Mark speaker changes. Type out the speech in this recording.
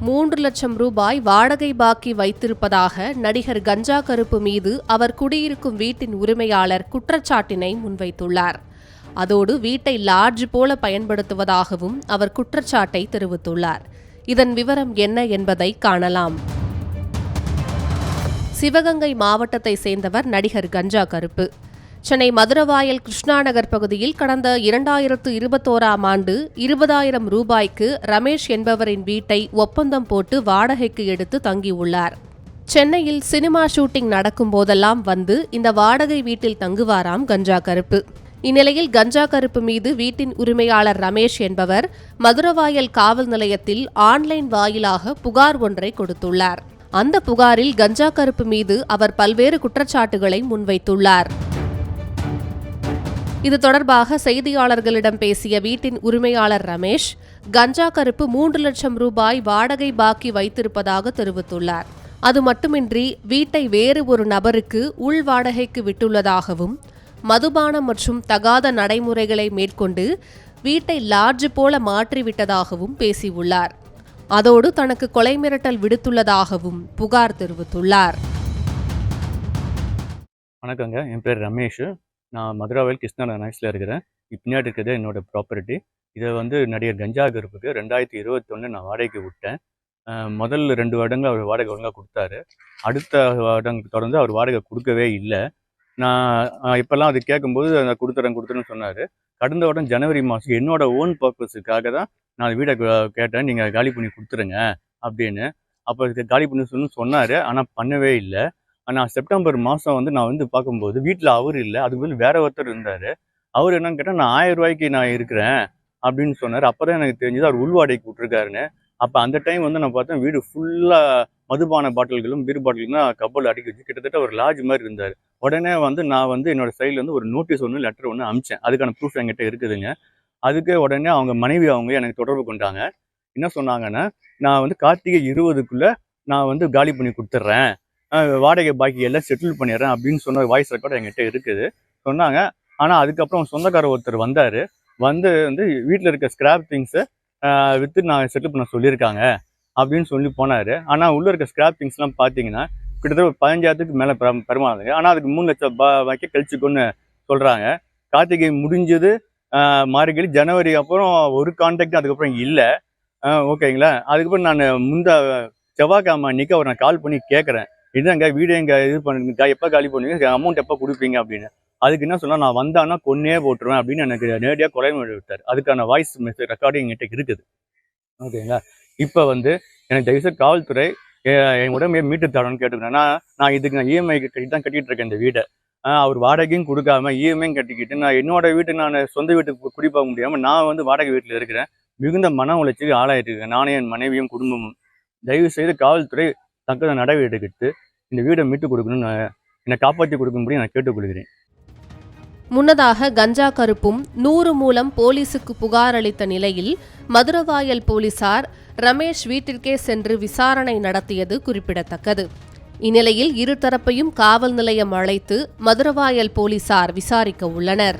Speaker 1: மூன்று லட்சம் ரூபாய் வாடகை பாக்கி வைத்திருப்பதாக நடிகர் கஞ்சா கருப்பு மீது அவர் குடியிருக்கும் வீட்டின் உரிமையாளர் குற்றச்சாட்டினை முன்வைத்துள்ளார். அதோடு வீட்டை லாட்ஜ் போல பயன்படுத்துவதாகவும் அவர் குற்றச்சாட்டை தெரிவித்துள்ளார். இதன் விவரம் என்ன என்பதை காணலாம். சிவகங்கை மாவட்டத்தை சேர்ந்தவர் நடிகர் கஞ்சா கருப்பு. சென்னை மதுரவாயல் கிருஷ்ணாநகர் பகுதியில் கடந்த இரண்டாயிரத்து இருபத்தோராம் ஆண்டு இருபதாயிரம் ரூபாய்க்கு ரமேஷ் என்பவரின் வீட்டை ஒப்பந்தம் போட்டு வாடகைக்கு எடுத்து தங்கியுள்ளார். சென்னையில் சினிமா ஷூட்டிங் நடக்கும் போதெல்லாம் வந்து இந்த வாடகை வீட்டில் தங்குவாராம் கஞ்சா கருப்பு. இந்நிலையில் கஞ்சா கருப்பு மீது வீட்டின் உரிமையாளர் ரமேஷ் என்பவர் மதுரவாயல் காவல் நிலையத்தில் ஆன்லைன் வாயிலாக புகார் ஒன்றை கொடுத்துள்ளார். அந்த புகாரில் கஞ்சா கருப்பு மீது அவர் பல்வேறு குற்றச்சாட்டுகளை முன்வைத்துள்ளார். இது தொடர்பாக செய்தியாளர்களிடம் பேசிய வீட்டின் உரிமையாளர் ரமேஷ் கஞ்சா கருப்பு மூன்று லட்சம் ரூபாய் வாடகை பாக்கி வைத்திருப்பதாக தெரிவித்துள்ளார். அது மட்டுமின்றி வீட்டை வேறு ஒரு நபருக்கு உள் வாடகைக்கு விட்டுள்ளதாகவும் மதுபானம் மற்றும் தகாத நடைமுறைகளை மேற்கொண்டு வீட்டை லாட்ஜ் போல மாற்றிவிட்டதாகவும் பேசியுள்ளார். அதோடு தனக்கு கொலை மிரட்டல் விடுத்துள்ளதாகவும் புகார் தெரிவித்துள்ளார்.
Speaker 2: வணக்கங்க. என் பேர் ரமேஷ். நான் மதுராவில் கிருஷ்ணா நைஸில் இருக்கிறேன். இப்போ பின்னாடி இருக்கிறது என்னோடய ப்ராப்பர்ட்டி இதை வந்து நடிகர் கஞ்சா கருப்புக்கு ரெண்டாயிரத்தி இருபத்தொன்று நான் வாடகைக்கு விட்டேன். முதல்ல முதல் ரெண்டு வருடங்கள் அவர் வாடகை ஒழுங்காக கொடுத்தாரு. அடுத்த வருடம் தொடர்ந்து அவர் வாடகை கொடுக்கவே இல்லை. நான் இப்போல்லாம் அது கேட்கும்போது நான் கொடுத்துறேன் கொடுத்துறேன்னு சொன்னார். கடந்த வருடம் ஜனவரி மாதம் என்னோட ஓன் பர்பஸுக்காக தான் நான் வீடை கேட்டேன். நீங்கள் காலி பண்ணி கொடுத்துருங்க அப்படின்னு. அப்போ காலி பண்ணி சொல்லி சொன்னார். ஆனால் பண்ணவே இல்லை. ஆனால் செப்டம்பர் மாதம் வந்து நான் வந்து பார்க்கும்போது வீட்டில் அவர் இல்லை. அதுக்கு பதில் வேற ஒருத்தர் இருந்தார். அவர் என்னன்னு கேட்டால் நான் ஆயிரம் ரூபாய்க்கு நான் இருக்கிறேன் அப்படின்னு சொன்னார். அப்போ தான் எனக்கு தெரிஞ்சது அவர் உள்வாடைக்கு விட்டுருக்காருன்னு. அப்போ அந்த டைம் வந்து நான் பார்த்தேன் வீடு ஃபுல்லாக மதுபான பாட்டில்களும் பீர் பாட்டில்களும் தான் கப்பல் அடுக்கி வச்சு கிட்டத்தட்ட ஒரு லாட்ஜ் மாதிரி இருந்தார். உடனே வந்து நான் வந்து என்னோட சைடில் வந்து ஒரு நோட்டீஸ் ஒன்று லெட்டர் ஒன்று அமிச்சேன். அதுக்கான ப்ரூஃப் என்கிட்ட இருக்குதுங்க. அதுக்கே உடனே அவங்க மனைவி அவங்க எனக்கு தொடர்பு கொண்டாங்க. என்ன சொன்னாங்கன்னா நான் வந்து கார்த்திகை இருபதுக்குள்ளே நான் வந்து காலி பண்ணி கொடுத்துட்றேன். வாடகை பாக்கி எல்லாம் செட்டில் பண்ணிடுறேன் அப்படின்னு சொன்ன வாய்ஸ் ரெக்கார்டு என்கிட்ட இருக்குது. சொன்னாங்க. ஆனால் அதுக்கப்புறம் சொந்தக்காரர் ஒருத்தர் வந்தார். வந்து வந்து வீட்டில் இருக்க ஸ்கிராப் திங்ஸை விற்று நான் செட்டில் பண்ண சொல்லியிருக்காங்க அப்படின்னு சொல்லி போனார். ஆனால் உள்ளே இருக்க ஸ்கிராப் திங்ஸ்லாம் பார்த்தீங்கன்னா கிட்டத்தட்ட பதினஞ்சாயிரத்துக்கு மேலே பெருமாளுங்க ஆனால் அதுக்கு மூணு லட்சம் பா வைக்க கழிச்சுக்கோன்னு சொல்கிறாங்க கார்த்திகை முடிஞ்சது. மாறிக்கடி மார்கழி ஜனவரி அப்புறம் ஒரு கான்டாக்ட் அதுக்கப்புறம் இல்லை. ஓகேங்களா? அதுக்கப்புறம் நான் முந்த செவ்வாய்க்கிழமை அன்றைக்கி அவர் நான் கால் பண்ணி கேட்குறேன் என்னங்க வீடு எங்க இது பண்ணுங்க எப்போ காலி பண்ணுவீங்க? அமௌண்ட் எப்போ கொடுப்பீங்க அப்படின்னு. அதுக்கு என்ன சொன்னா நான் வந்தான்னா கொன்னே போட்டுருவேன் அப்படின்னு எனக்கு நேரடியாக கொலை விட்டார். அதுக்கான வாய்ஸ் மெசேஜ் ரெக்கார்டிங் என்கிட்ட இருக்குது. ஓகேங்களா இப்போ வந்து எனக்கு தயவுசெய்து காவல்துறை என் உடம்பே மீட்டு தரணும்னு கேட்டுக்கிறேன். நான் நான் இதுக்கு நான் இஎம்ஐ கட்டி தான் கட்டிட்டு இருக்கேன் இந்த வீடை அவர் வாடகையும் கொடுக்காம இஎம்ஐயும் கட்டிக்கிட்டு நான் என்னோட வீட்டுக்கு நான் சொந்த வீட்டுக்கு குடி போக முடியாமல் நான் வந்து வாடகை வீட்டில் இருக்கிறேன். மிகுந்த மன உளைச்சலுக்கு ஆளாயிட்டு இருக்கேன் நானே என் மனைவியும் குடும்பமும். தயவு செய்து காவல்துறை தக்க நடவடிக்கை எடுத்து இந்த வீடை மீட்டு கொடுக்கணும்னு என்னை காப்பாற்றி கொடுக்கும்படி நான் கேட்டுக்கொள்கிறேன்.
Speaker 1: முன்னதாக கஞ்சா கருப்பும் நூறு மூலம் போலீசுக்கு புகார் அளித்த நிலையில் மதுரவாயல் போலீசார் ரமேஷ் வீட்டிற்கே சென்று விசாரணை நடத்தியது குறிப்பிடத்தக்கது. இந்நிலையில் இருதரப்பையும் காவல் நிலையம் அழைத்து மதுரவாயல் போலீசார் விசாரிக்க உள்ளனர்.